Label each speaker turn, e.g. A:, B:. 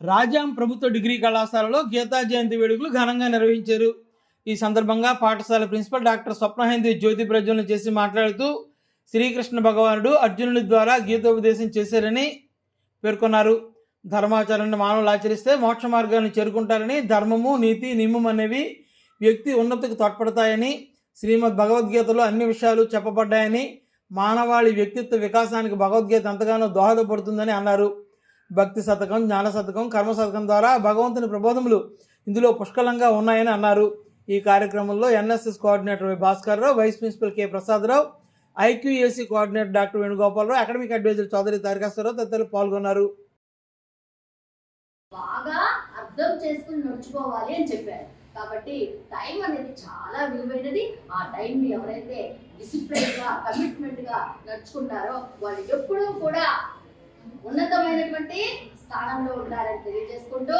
A: రాజాం ప్రభుత్వ డిగ్రీ కళాశాలలో గీతా జయంతి వేడుకలు ఘనంగా నిర్వహించారు. ఈ సందర్భంగా పాఠశాల ప్రిన్సిపల్ డాక్టర్ స్వప్నహేంద్రి జ్యోతి ప్రజ్వలన చేసి మాట్లాడుతూ శ్రీకృష్ణ భగవానుడు అర్జునుడి ద్వారా గీతోపదేశం చేశారని పేర్కొన్నారు. ధర్మాచరణ మానవులు ఆచరిస్తే మోక్ష మార్గాన్ని చేరుకుంటారని ధర్మము నీతి నియమం అనేవి వ్యక్తి ఉన్నతికి తోడ్పడతాయని శ్రీమద్ భగవద్గీతలో అన్ని విషయాలు చెప్పబడ్డాయని మానవాళి వ్యక్తిత్వ వికాసానికి భగవద్గీత ఎంతగానో దోహదపడుతుందని అన్నారు. భక్తి శతకం జ్ఞాన శతకం కర్మ శతకం ద్వారా భగవంతుని ప్రబోధములు ఇందులో పుష్కలంగా ఉన్నాయని అన్నారు. ఈ కార్యక్రమంలో NSS coordinator Y Bhaskar Rao vice principal K Prasadarao IQAC coordinator doctor Venugopalarao academic advisor Chowdary Tarakaswararao తదితరులు పాల్గొన్నారు.
B: బాగా అర్థం చేసుకుని నడుచుకోవాలి అని చెప్పారు. కాబట్టి టైం అనేది చాలా విలువైనది. ఆ టైంని ఎవరైతే డిసిప్లైన్గా కమిట్మెంట్గా నడుచుకుంటారో వాళ్ళు ఎప్పుడూ కూడా ఉన్నతమైనటువంటి స్థానంలో ఉండాలని తెలియజేసుకుంటూ